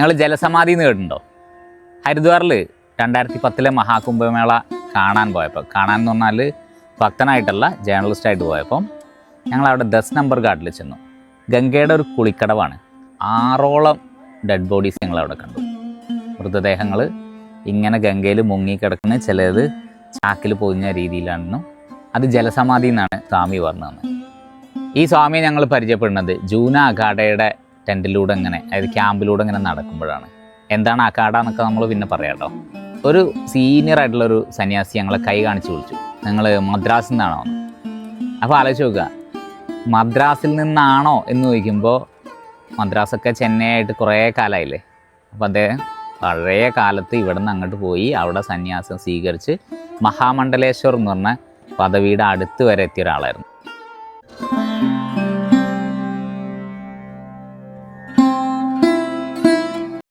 നിങ്ങൾ ജലസമാധി എന്ന് കേട്ടിട്ടുണ്ടോ? ഹരിദ്വാറിൽ രണ്ടായിരത്തി പത്തിലെ മഹാകുംഭമേള കാണാൻ പോയപ്പോൾ കാണാൻ എന്ന് പറഞ്ഞാൽ ഭക്തനായിട്ടല്ല ജേർണലിസ്റ്റായിട്ട് പോയപ്പം ഞങ്ങൾ അവിടെ ദസ് നമ്പർ ഗാർഡിൽ ചെന്നു. ഗംഗയുടെ ഒരു കുളിക്കടവാണ്. ആറോളം ഡെഡ് ബോഡീസ് ഞങ്ങൾ അവിടെ കണ്ടു. മൃതദേഹങ്ങൾ ഇങ്ങനെ ഗംഗയിൽ മുങ്ങിക്കിടക്കുന്ന ചിലത് ചാക്കിൽ പൊതിഞ്ഞ രീതിയിലാണെന്നും അത് ജലസമാധി എന്നാണ് സ്വാമി പറഞ്ഞത്. ഈ സ്വാമിയെ ഞങ്ങൾ പരിചയപ്പെടുന്നത് ജൂന അഖാഡയുടെ ടെന്റിലൂടെ ഇങ്ങനെ അതായത് ക്യാമ്പിലൂടെ ഇങ്ങനെ നടക്കുമ്പോഴാണ്. എന്താണ് അഖാഡ എന്നൊക്കെ നമ്മൾ പിന്നെ പറയാം കേട്ടോ ഒരു സീനിയർ ആയിട്ടുള്ള ഒരു സന്യാസി ഞങ്ങളെ കൈ കാണിച്ച് വിളിച്ചു. നിങ്ങൾ മദ്രാസിൽ നിന്നാണോ? അപ്പോൾ ആലോചിച്ച് നോക്കുക. മദ്രാസിൽ നിന്നാണോ എന്ന് ചോദിക്കുമ്പോൾ മദ്രാസൊക്കെ ചെന്നൈ ആയിട്ട് കുറേ കാലമായില്ലേ അപ്പോൾ അദ്ദേഹം പഴയ കാലത്ത് ഇവിടെ നിന്ന് അങ്ങോട്ട് പോയി അവിടെ സന്യാസം സ്വീകരിച്ച് മഹാമണ്ഡലേശ്വർ എന്ന് പറഞ്ഞ പദവിയുടെ അടുത്ത് വരെ എത്തിയ ഒരാളായിരുന്നു.